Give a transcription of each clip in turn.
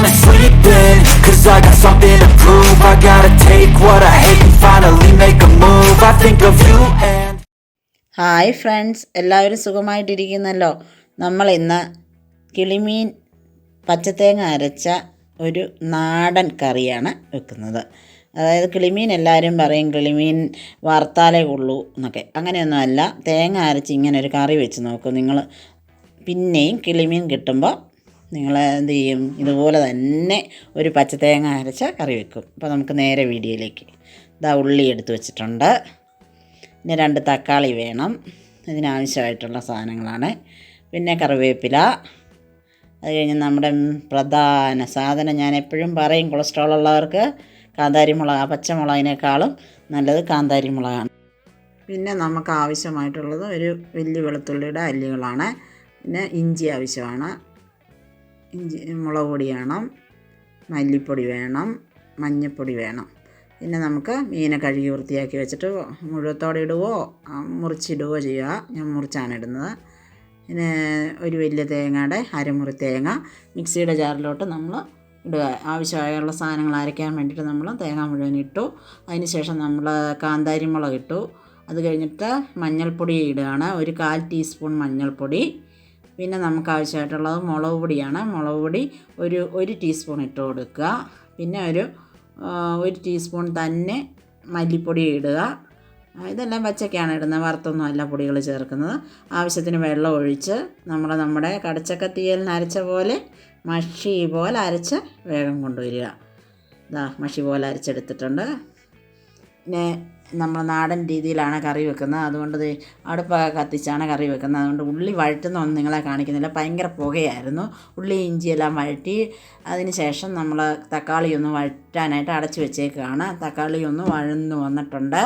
on and sleeping Cause I got something to prove. I gotta take what I hate and finally make a move. I think of you and hi friends എല്ലാവരും സുഖമായിട്ടിരിക്കുന്നല്ലോ. നമ്മൾ ഇന്ന് കിളിമീൻ പച്ചത്തേങ്ങ അരച്ച ഒരു നാടൻ കറിയാണ് വെക്കുന്നത്. അതായത് കിളിമീൻ എല്ലാവരും പറയും കിളിമീൻ വറുത്താലേ ഉള്ളൂ എന്നൊക്കെ. അങ്ങനെയൊന്നുമല്ല. തേങ്ങ അരച്ച് ഇങ്ങനെ ഒരു കറി വെച്ച് നോക്കും നിങ്ങൾ. പിന്നെയും കിളിമീൻ കിട്ടുമ്പോൾ നിങ്ങൾ എന്ത് ചെയ്യും? ഇതുപോലെ തന്നെ ഒരു പച്ചത്തേങ്ങ അരച്ച കറി വെക്കും. അപ്പോൾ നമുക്ക് നേരെ വീഡിയോയിലേക്ക്. ഇതാ ഉള്ളി എടുത്ത് വെച്ചിട്ടുണ്ട്. പിന്നെ രണ്ട് തക്കാളി വേണം. ഇതിനാവശ്യമായിട്ടുള്ള സാധനങ്ങളാണ്. പിന്നെ കറിവേപ്പില. അത് കഴിഞ്ഞ് നമ്മുടെ പ്രധാന സാധനം ഞാൻ എപ്പോഴും പറയും കൊളസ്ട്രോൾ ഉള്ളവർക്ക് കാന്താരി മുളക് പച്ചമുളകിനേക്കാളും നല്ലത് കാന്താരി മുളകാണ് പിന്നെ നമുക്ക് ആവശ്യമായിട്ടുള്ളത് ഒരു വലിയ വെളുത്തുള്ളിയുടെ അല്ലികളാണ്. പിന്നെ ഇഞ്ചി ആവശ്യമാണ്. ഇഞ്ചി മുളക് പൊടി വേണം മല്ലിപ്പൊടി വേണം മഞ്ഞൾപ്പൊടി വേണം. പിന്നെ നമുക്ക് മീനെ കഴുകി വൃത്തിയാക്കി വെച്ചിട്ട് മുഴുവത്തോടെ ഇടുവോ? മുറിച്ചിടുകയോ ചെയ്യുക. ഞാൻ മുറിച്ചാണ് ഇടുന്നത്. പിന്നെ ഒരു വലിയ തേങ്ങയുടെ അരമുറി തേങ്ങ മിക്സിയുടെ ജാറിലോട്ട് നമ്മൾ ഇടുക. ആവശ്യമായുള്ള സാധനങ്ങൾ അരയ്ക്കാൻ വേണ്ടിയിട്ട് നമ്മൾ തേങ്ങ മുഴുവൻ ഇട്ടു. അതിന് ശേഷം നമ്മൾ കാന്താരി മുളക് ഇട്ടു. അത് കഴിഞ്ഞിട്ട് മഞ്ഞൾപ്പൊടി ഇടുകയാണ്. ഒരു കാൽ ടീസ്പൂൺ മഞ്ഞൾപ്പൊടി. പിന്നെ നമുക്ക് ആവശ്യമായിട്ടുള്ളത് മുളക് പൊടിയാണ്. മുളക് പൊടി ഒരു ഒരു ടീസ്പൂൺ ഇട്ട് കൊടുക്കുക. പിന്നെ ഒരു ഒരു ടീസ്പൂൺ തന്നെ മല്ലിപ്പൊടി ഇടുക. ഇതെല്ലാം പച്ചക്കാണ് ഇടുന്നത്. വറുത്തൊന്നും അല്ല പൊടികൾ ചേർക്കുന്നത്. ആവശ്യത്തിന് വെള്ളം ഒഴിച്ച് നമ്മൾ നമ്മുടെ കടച്ചക്ക കടച്ചക്കത്തിയലിന് അരച്ച പോലെ മഷി പോലെ അരച്ച് വേഗം കൊണ്ടുവരിക. ഇതാ മഷി പോലെ അരച്ചെടുത്തിട്ടുണ്ട്. പിന്നെ നമ്മൾ നാടൻ രീതിയിലാണ് കറി വെക്കുന്നത്. അതുകൊണ്ട് അടുപ്പൊക്കെ കത്തിച്ചാണ് കറി വെക്കുന്നത്. അതുകൊണ്ട് ഉള്ളി വഴറ്റുന്നൊന്നും നിങ്ങളെ കാണിക്കുന്നില്ല. ഭയങ്കര പുകയായിരുന്നു. ഉള്ളി ഇഞ്ചിയെല്ലാം വഴറ്റി അതിന് ശേഷം നമ്മൾ തക്കാളിയൊന്ന് വഴറ്റാനായിട്ട് അടച്ചു വെച്ചേക്കുകയാണ് തക്കാളിയൊന്ന് വഴന്നു വന്നിട്ടുണ്ട്.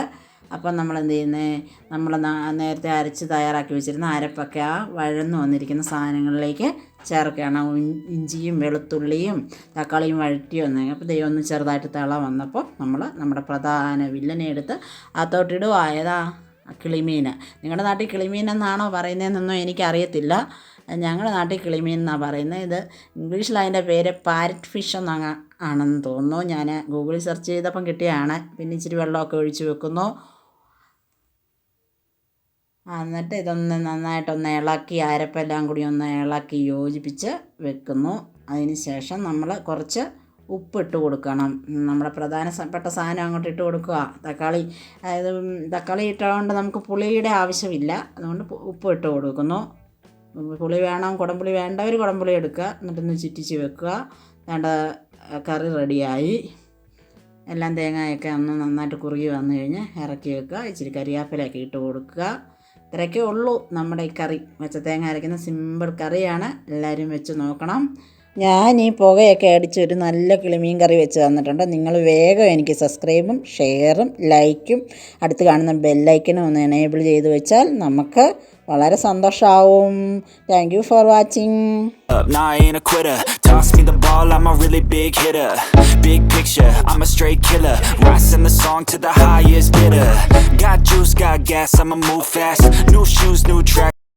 അപ്പം നമ്മൾ എന്ത് ചെയ്യുന്നത് നമ്മൾ നേരത്തെ അരച്ച് തയ്യാറാക്കി വെച്ചിരുന്ന അരപ്പൊക്കെ ആ വഴന്നു വന്നിരിക്കുന്ന സാധനങ്ങളിലേക്ക് ചേർക്കുകയാണ്. ഇഞ്ചിയും വെളുത്തുള്ളിയും തക്കാളിയും വഴറ്റി വന്ന് അപ്പോൾ ദൈവം ഒന്ന് ചെറുതായിട്ട് തിള വന്നപ്പോൾ നമ്മൾ നമ്മുടെ പ്രധാന വില്ലനെ എടുത്ത് അത്തോട്ടിടുക ഏതാ? കിളിമീൻ നിങ്ങളുടെ നാട്ടിൽ കിളിമീൻ എന്നാണോ പറയുന്നതെന്നൊന്നും എനിക്കറിയത്തില്ല. ഞങ്ങളുടെ നാട്ടിൽ കിളിമീൻ എന്നാണ് പറയുന്നത് ഇത് ഇംഗ്ലീഷിൽ അതിന്റെ പേര് പാരറ്റ് ഫിഷ് എന്നാണ് ആണെന്ന് തോന്നുന്നു. ഞാൻ ഗൂഗിളിൽ സെർച്ച് ചെയ്തപ്പം കിട്ടിയതാണ്. പിന്നെ ഇച്ചിരി വെള്ളമൊക്കെ ഒഴിച്ച് വെക്കുന്നു. എന്നിട്ട് ഇതൊന്ന് നന്നായിട്ടൊന്ന് ഇളക്കി അരപ്പെല്ലാം കൂടി ഒന്ന് ഇളക്കി യോജിപ്പിച്ച് വെക്കുന്നു. അതിന് ശേഷം നമ്മൾ കുറച്ച് ഉപ്പിട്ട് കൊടുക്കണം. നമ്മുടെ പ്രധാനപ്പെട്ട സാധനം അങ്ങോട്ട് ഇട്ട് കൊടുക്കുക. തക്കാളി അതായത് തക്കാളി ഇട്ടതുകൊണ്ട് നമുക്ക് പുളിയുടെ ആവശ്യമില്ല. അതുകൊണ്ട് ഉപ്പ് ഇട്ട് കൊടുക്കുന്നു. പുളി വേണം കുടംപുളി വേണ്ടവർ കുടംപുളി എടുക്കുക. എന്നിട്ടൊന്ന് ചുറ്റിച്ച് വെക്കുക. വേണ്ട കറി റെഡിയായി. എല്ലാം തേങ്ങയൊക്കെ ഒന്ന് നന്നായിട്ട് കുറുകി വന്നു കഴിഞ്ഞ് ഇറക്കി വെക്കുക. ഇച്ചിരി കരിയാപ്പിലൊക്കെ ഇട്ട് കൊടുക്കുക. ഇത്രയൊക്കെ ഉള്ളൂ നമ്മുടെ ഈ കറി. വെച്ച തേങ്ങ അരയ്ക്കുന്ന സിമ്പിൾ കറിയാണ്. എല്ലാവരും വെച്ച് നോക്കണം. ഞാൻ ഈ പുകയൊക്കെ അടിച്ച് ഒരു നല്ല കിളിമീൻ കറി വെച്ച് തന്നിട്ടുണ്ട്. നിങ്ങൾ വേഗം എനിക്ക് സബ്സ്ക്രൈബും ഷെയറും ലൈക്കും അടുത്ത് കാണുന്ന ബെല്ലൈക്കനും ഒന്ന് എനേബിൾ ചെയ്ത് വെച്ചാൽ നമുക്ക് വളരെ സന്തോഷമാവും thank you for watching I'm a really big hitter. Big picture, I'm a straight killer. Rising the song to the highest bidder. Got juice, got gas, I'ma move fast. New shoes, new track